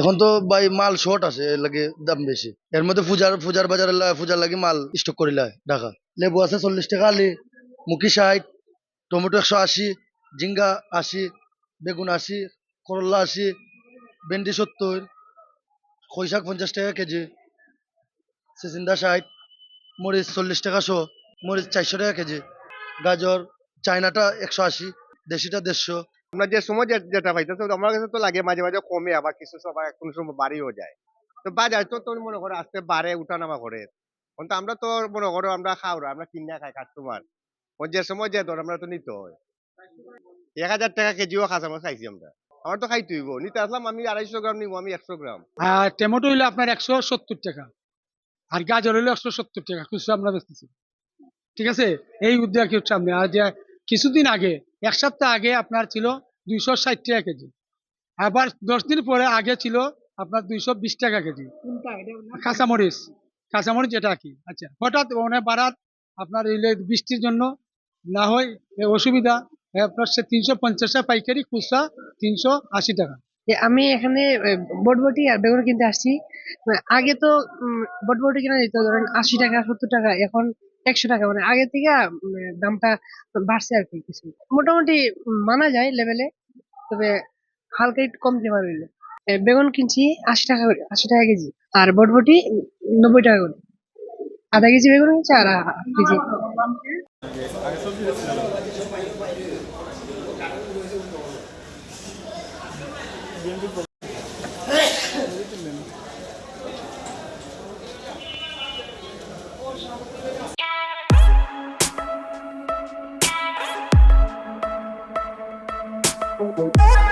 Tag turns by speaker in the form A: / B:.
A: এখন তো ভাই মাল শর্ট আছে, এর লাগে দাম বেশি। এর মধ্যে পূজার পূজার বাজার পূজার লাগে মাল স্টক করিলা ঢাকা। লেবু আছে চল্লিশ টাকা, আলি মুখি ষাট, টমেটো একশো আশি, ঝিঙ্গা আশি, বেগুন আশি, করলা আশি, ভেন্ডি সত্তর, খই শাক পঞ্চাশ টাকা কেজি, সিসিন্দা ষাট, মরিচ চল্লিশ টাকা শো মরিচ চারশো টাকা কেজি, গাজর, চায়নাটা একশো আশি, দেশিটা দেড়শো
B: আমরা যে সময় যেটা পাইতেছে আমার কাছে তো লাগে মাঝে মাঝে কমে, আবার কিছু সময় কোন সময় বাড়িও যায়। তো বাজার তো তোর মনে করো আস্তে বাড়ে উঠানামা করে। কিন্তু আমরা তো মনে করো আমরা খাওয়া আমরা কিনা খাই কাস্টমার ওই যে সময় যে ধর আমরা তো নিতে হয়। এক হাজার টাকা কেজিও খাস আমরা খাইছি আমরা। আমার তো খাইতে হইব। নিতে আসলাম, আমি আড়াইশো গ্রাম নিবো, আমি একশো গ্রাম।
C: আর টমেটো হইল আপনার একশো সত্তর টাকা। আর গাজর হইল একশো সত্তর টাকা খুচরা আমরা বেচতেছি। ঠিক আছে? এই উদ্যোগ হচ্ছে আপনি আর যে কিছুদিন আগে, এক সপ্তাহ আগে আপনার ছিল দুইশো ষাট টাকা কেজি। আবার দশ দিন পরে আগে ছিল আপনার দুইশো বিশ টাকা কেজি। কাঁচামরিচ কাঁচামরিচ যেটা কি? আচ্ছা হঠাৎ অনেক বাড়ার আপনার বৃষ্টির জন্য না হয় অসুবিধা আপনার সে তিনশো পঞ্চাশ পাইকারি, খুচরা তিনশো আশি টাকা।
D: আমি এখানে বটবটি আর বেগুন কিনতে আসছি। আগে তো বটবটি কিনা যেত ধরেন আশি টাকা, সত্তর টাকা, এখন একশো টাকা। মানে আগে থেকে দামটা বাড়ছে আর কি কিছু। মোটামুটি মানা যায় লেভেলে তবে হালকা একটু কমতে পারবে বেগুন কিনছি আশি টাকা করে, আশি টাকা কেজি। আর বটবটি নব্বই টাকা করে। আধা কেজি বেগুন কিনছি আর কেজি। oh you.